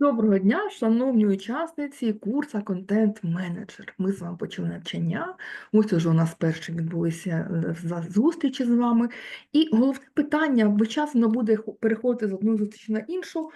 Доброго дня, шановні учасниці курсу контент-менеджер. Ми з вами почали навчання. Ось уже у нас перші відбулися е, зустрічі з вами. І головне питання весь часом буде переходити з одної зустрічі на іншу.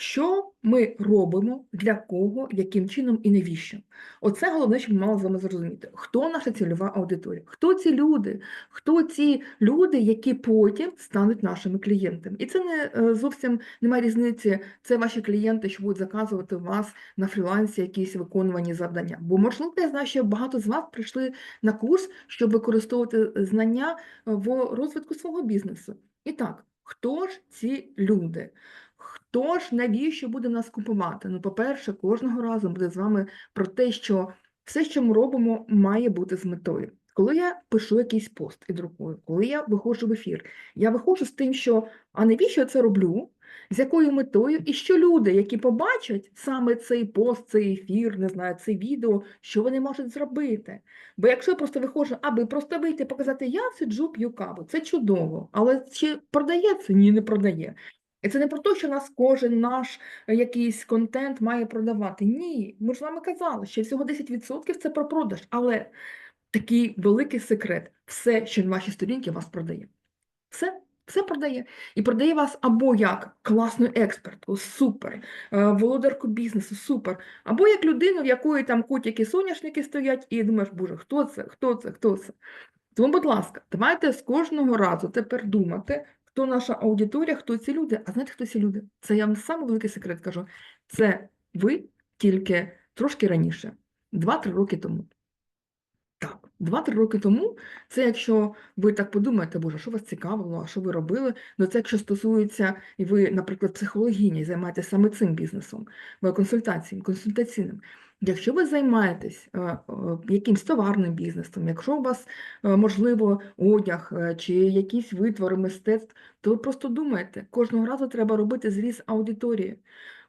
Що ми робимо, для кого, яким чином і навіщо? Оце головне, щоб ми мали з вами зрозуміти, хто наша цільова аудиторія, хто ці люди, хто ці люди, які потім стануть нашими клієнтами. І це не е, зовсім немає різниці, це ваші клієнти, що будуть заказувати вас на фрілансі якісь виконувані завдання. Бо, можливо, я знаю, що багато з вас прийшли на курс, щоб використовувати знання е, в розвитку свого бізнесу. І так, хто ж ці люди? Хто ж навіщо буде нас купувати? Ну, по-перше, кожного разу буде з вами про те, що все, що ми робимо, має бути з метою. Коли я пишу якийсь пост і друкую, коли я виходжу в ефір, я виходжу з тим, що а навіщо я це роблю? з якою метою, і що люди, які побачать саме цей пост, цей ефір, не знаю, це відео, що вони можуть зробити. Бо якщо я просто виходжу, аби просто вийти показати, я сиджу, п'ю каву, це чудово, але чи продає це? Ні, не продає. І це не про те, що нас кожен наш е, якийсь контент має продавати. Ні, ми ж вами казали, що всього 10% це про продаж, але такий великий секрет, все, що на вашій сторінці, вас продає. Все, все продає. І продає вас або як класну експертку, супер, е, володарку бізнесу, супер, або як людину, в якої там котики соняшники стоять, і думаєш, боже, хто це, хто це, хто це. Тому, будь ласка, давайте з кожного разу тепер думати, хто наша аудиторія, хто ці люди. А знаєте, хто ці люди? Це я вам саме великий секрет кажу. Це ви тільки трошки раніше, 2-3 роки тому. 2-3 роки тому, це якщо ви так подумаєте, боже, що вас цікавило, а що ви робили, ну це якщо стосується, і ви, наприклад, психологиня і займаєтесь саме цим бізнесом, ви консультацією, консультаційним. Якщо ви займаєтесь е, е, якимсь товарним бізнесом, якщо у вас, е, можливо, одяг е, чи якісь витвори мистецтв, то ви просто думаєте, кожного разу треба робити зріз аудиторії.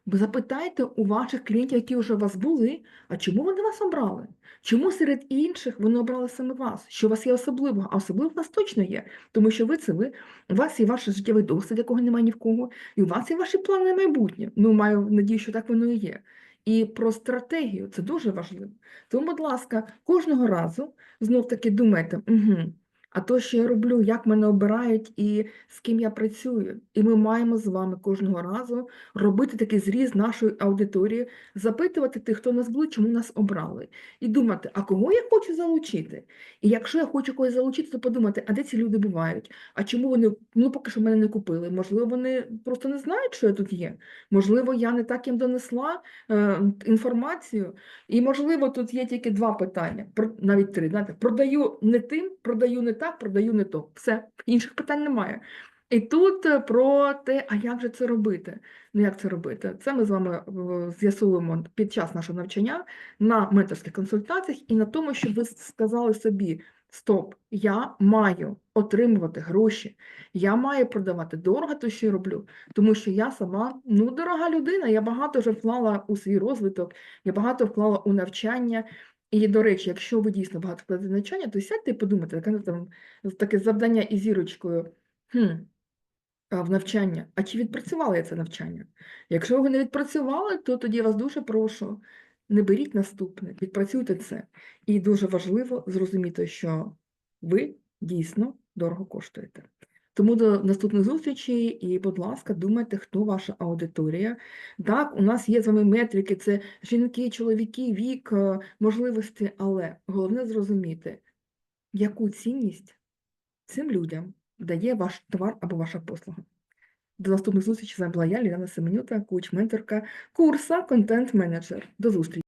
Запитайте у ваших клієнтів, які вже у вас були, а чому вони вас обрали? Чому серед інших вони обрали саме вас? Що у вас є особливого? А особливо у вас точно є, тому що ви це ви, у вас є ваш життєвий досвід, якого немає ні в кого, і у вас є ваші плани на майбутнє. Ну, маю надію, що так воно і є. І про стратегію це дуже важливо. Тому, будь ласка, кожного разу знов таки думайте, угу, а то, що я роблю, як мене обирають і з ким я працюю. І ми маємо з вами кожного разу робити такий зріз нашої аудиторії, запитувати тих, хто нас були, чому нас обрали, і думати, а кого я хочу залучити? І якщо я хочу когось залучити, то подумати, а де ці люди бувають? А чому вони ну поки що мене не купили? Можливо, вони просто не знають, що я тут є. Можливо, я не так їм донесла е, інформацію. І можливо, тут є тільки два питання, навіть три. Знаєте, продаю не тим, продаю не так, продаю не то. Все, інших питань немає. І тут е, про те, а як же це робити? Ну, як це робити? Це ми з вами е, з'ясуємо під час нашого навчання на менторських консультаціях і на тому, щоб ви сказали собі: стоп, я маю отримувати гроші, я маю продавати дорого те, що я роблю, тому що я сама ну, дорога людина, я багато вже вклала у свій розвиток, я багато вклала у навчання. І, до речі, якщо ви дійсно багато вкладаєте навчання, то сядьте і подумайте, таке там таке завдання із зірочкою. Хм, в навчання. А чи відпрацювали я це навчання? Якщо ви не відпрацювали, то тоді я вас дуже прошу, не беріть наступне, відпрацюйте це. І дуже важливо зрозуміти, що ви дійсно дорого коштуєте. Тому до наступних зустрічей і, будь ласка, думайте, хто ваша аудиторія. Так, у нас є з вами метрики, це жінки, чоловіки, вік, е, можливості, але головне зрозуміти, яку цінність цим людям дає ваш товар або ваша послуга. До наступних зустрічей. З вами була я, Ліана Семенюта, коуч-менторка курса Контент-менеджер. До зустрічі!